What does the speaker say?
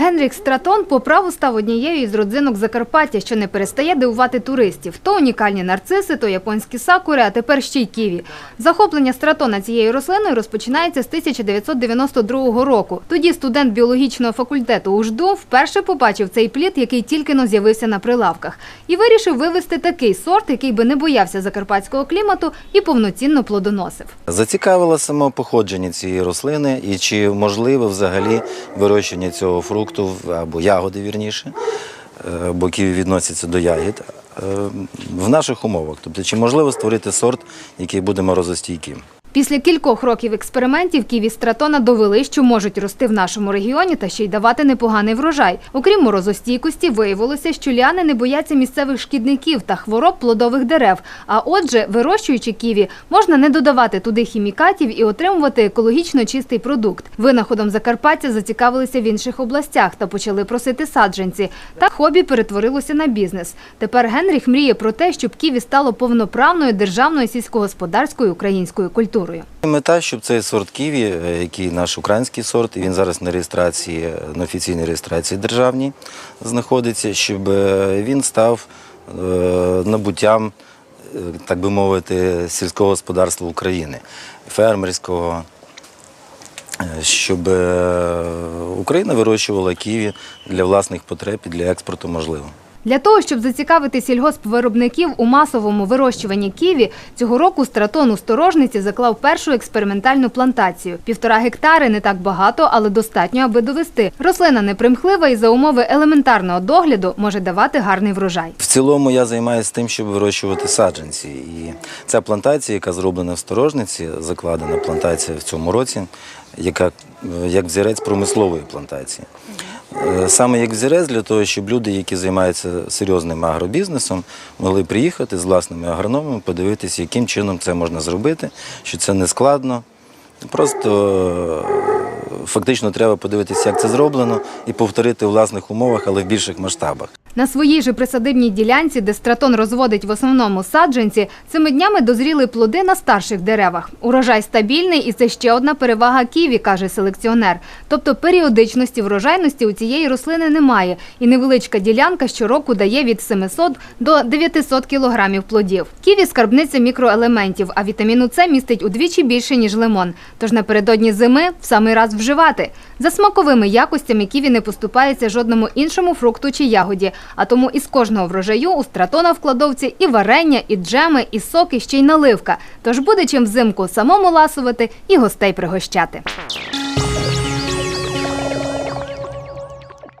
Генрік Стратон по праву став однією із родзинок Закарпаття, що не перестає дивувати туристів. То унікальні нарциси, то японські сакури, а тепер ще й ківі. Захоплення Стратона цією рослиною розпочинається з 1992 року. Тоді студент біологічного факультету УЖДУ вперше побачив цей плід, який тільки но з'явився на прилавках, і вирішив вивести такий сорт, який би не боявся закарпатського клімату і повноцінно плодоносив. Зацікавило само походження цієї рослини і чи можливе взагалі вирощення цього фрукту в- або ягоди, вірніше, е, бо ківі відносяться до ягід, е, в наших умовах. Тобто, чи можливо створити сорт, який буде морозостійким? Після кількох років експериментів ківі стратона довели, що можуть рости в нашому регіоні та ще й давати непоганий врожай. Окрім морозостійкості, виявилося, що ліани не бояться місцевих шкідників та хвороб плодових дерев. А отже, вирощуючи ківі, можна не додавати туди хімікатів і отримувати екологічно чистий продукт. Винаходом Закарпаття зацікавилися в інших областях та почали просити саджанці. Так хобі перетворилося на бізнес. Тепер Генріх мріє про те, щоб ківі стало повноправною державною сільськогосподарською українською культурою. Мета, щоб цей сорт ківі, е, який наш український сорт, і він зараз на реєстрації, е, на офіційній реєстрації державній знаходиться, щоб е, він став набуттям, так би мовити, сільського господарства України, фермерського, щоб Україна вирощувала ківі для власних потреб і для експорту можливо. Для того, щоб зацікавити сільгоспвиробників у масовому вирощуванні ківі, цього року стратон у Сторожниці заклав першу експериментальну плантацію. Півтора гектари не так багато, але достатньо, аби довести. Рослина непримхлива і за умови елементарного догляду може давати гарний врожай. В цілому я займаюся тим, щоб вирощувати саджанці. І ця плантація, яка зроблена в сторожниці, закладена плантація в цьому році, яка е, як взірець промислової плантації. Е, Саме як взірець для того, щоб люди, які займаються серйозним агробізнесом, могли приїхати з власними агрономами, подивитися, яким чином це можна зробити, що це не складно. Просто е, фактично треба подивитися, як це зроблено, і повторити в власних умовах, але в більших масштабах. На своїй же присадибній ділянці, де стратон розводить в основному саджанці, цими днями дозріли плоди на старших деревах. Урожай стабільний і це ще одна перевага ківі, каже селекціонер. Тобто періодичності врожайності у цієї рослини немає, і невеличка ділянка щороку дає від 700 до 900 кілограмів плодів. Ківі – скарбниця мікроелементів, а вітаміну С містить удвічі більше, ніж лимон. Тож напередодні зими в самий раз вживати. За смаковими якостями ківі не поступається жодному іншому фрукту чи ягоді, а тому із кожного врожаю у стратона в кладовці і варення, і джеми, і соки, ще й наливка. Тож буде чим взимку самому ласувати і гостей пригощати.